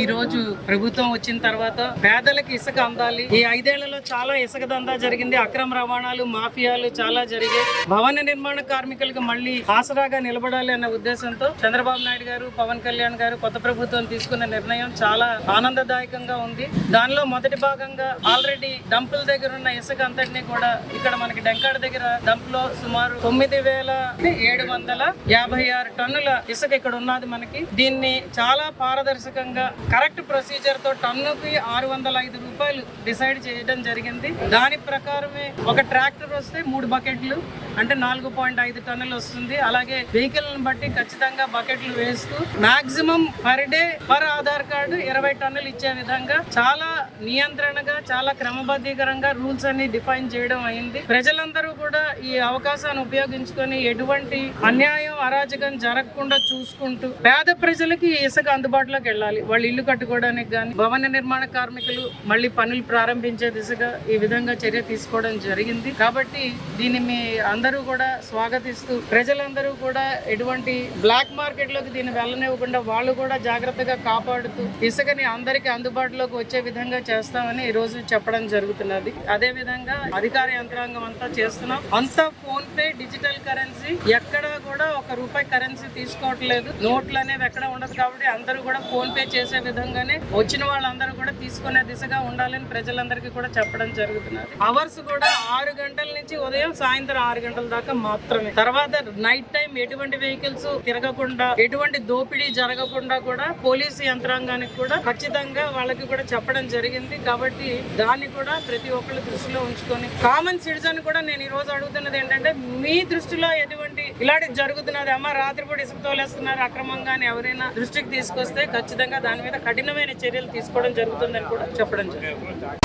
ఈ రోజు ప్రభుత్వం వచ్చిన తర్వాత పేదలకు ఇసుక అందాలి. ఈ ఐదేళ్ళలో చాలా ఇసుక దందా జరిగింది. అక్రమ రవాణాలు మాఫియాలు చాలా జరిగాయి. భవన నిర్మాణ కార్మికులకు మళ్ళీ ఆసరాగా నిలబడాలి అన్న ఉద్దేశంతో చంద్రబాబు నాయుడు గారు పవన్ కళ్యాణ్ గారు కొత్త ప్రభుత్వం తీసుకున్న నిర్ణయం చాలా ఆనందదాయకంగా ఉంది. దానిలో మొదటి భాగంగా ఆల్రెడీ డంపుల దగ్గర ఉన్న ఇసుక అంతటినీ కూడా ఇక్కడ మనకి డెంకాడ దగ్గర డంప్లో సుమారు తొమ్మిది వేల ఏడు వందల యాభై ఆరు టన్నుల ఇసుక ఇక్కడ ఉన్నది మనకి. దీన్ని చాలా పారదర్శకంగా కరెక్ట్ ప్రొసీజర్తో టన్నుకి ఆరు వందల ఐదు రూపాయలు డిసైడ్ చేయడం జరిగింది. దాని ప్రకారమే ఒక ట్రాక్టర్ వస్తే మూడు బకెట్లు అంటే నాలుగు పాయింట్ ఐదు టన్నులు వస్తుంది. అలాగే వెహికల్ బట్టి ఖచ్చితంగా బకెట్లు వేస్తూ maximum per day per Aadhaar card ఇరవై టన్నులు ఇచ్చే విధంగా చాలా నియంత్రణగా చాలా క్రమబద్ధీకరంగా రూల్స్ అన్ని డిఫైన్ చేయడం అయింది. ప్రజలందరూ కూడా ఈ అవకాశాన్ని ఉపయోగించుకొని ఎటువంటి అన్యాయం అరాచకం జరగకుండా చూసుకుంటూ పేద ప్రజలకి ఇసుక అందుబాటులోకి వెళ్ళాలి. వాళ్ళు ఇల్లు కట్టుకోవడానికి కానీ భవన నిర్మాణ కార్మికులు మళ్ళీ పనులు ప్రారంభించే దిశగా ఈ విధంగా చర్య తీసుకోవడం జరిగింది. కాబట్టి దీన్ని మీ అందరూ అందరూ కూడా స్వాగతిస్తూ ప్రజలందరూ కూడా ఎటువంటి బ్లాక్ మార్కెట్లోకి దీన్ని వెళ్ళనివ్వకుండా వాళ్ళు కూడా జాగ్రత్తగా కాపాడుతూ ఇసుకని అందరికీ అందుబాటులోకి వచ్చే విధంగా చేస్తామని ఈ రోజు చెప్పడం జరుగుతున్నది. అదే విధంగా అధికార యంత్రాంగం అంతా చేస్తున్నాం. అంతా ఫోన్ పే డిజిటల్ కరెన్సీ ఎక్కడ కూడా ఒక రూపాయి కరెన్సీ తీసుకోవట్లేదు. నోట్లు అనేవి ఎక్కడ ఉండదు కాబట్టి అందరూ కూడా ఫోన్ పే చేసే విధంగానే వచ్చిన వాళ్ళందరూ కూడా తీసుకునే దిశగా ఉండాలని ప్రజలందరికీ కూడా చెప్పడం జరుగుతున్నది. అవర్స్ కూడా ఆరు గంటల నుంచి ఉదయం సాయంత్రం ఆరు గంటల దాకా మాత్రమే. తర్వాత నైట్ టైం ఎటువంటి వెహికల్స్ తిరగకుండా ఎటువంటి దోపిడీ జరగకుండా కూడా పోలీసు యంత్రాంగానికి కూడా ఖచ్చితంగా వాళ్ళకి కూడా చెప్పడం జరిగింది. కాబట్టి దాన్ని కూడా ప్రతి ఒక్కళ్ళు దృష్టిలో ఉంచుకొని కామన్ సిటిజన్ కూడా నేను ఈ రోజు అడుగుతున్నది ఏంటంటే మీ దృష్టిలో ఎటువంటి ఇలాంటి జరుగుతున్నది అమ్మ రాత్రిపూట ఇసుక తోలేస్తున్నారు అక్రమంగా ఎవరైనా దృష్టికి తీసుకొస్తే ఖచ్చితంగా దాని మీద కఠినమైన చర్యలు తీసుకోవడం జరుగుతుందని కూడా చెప్పడం జరిగింది.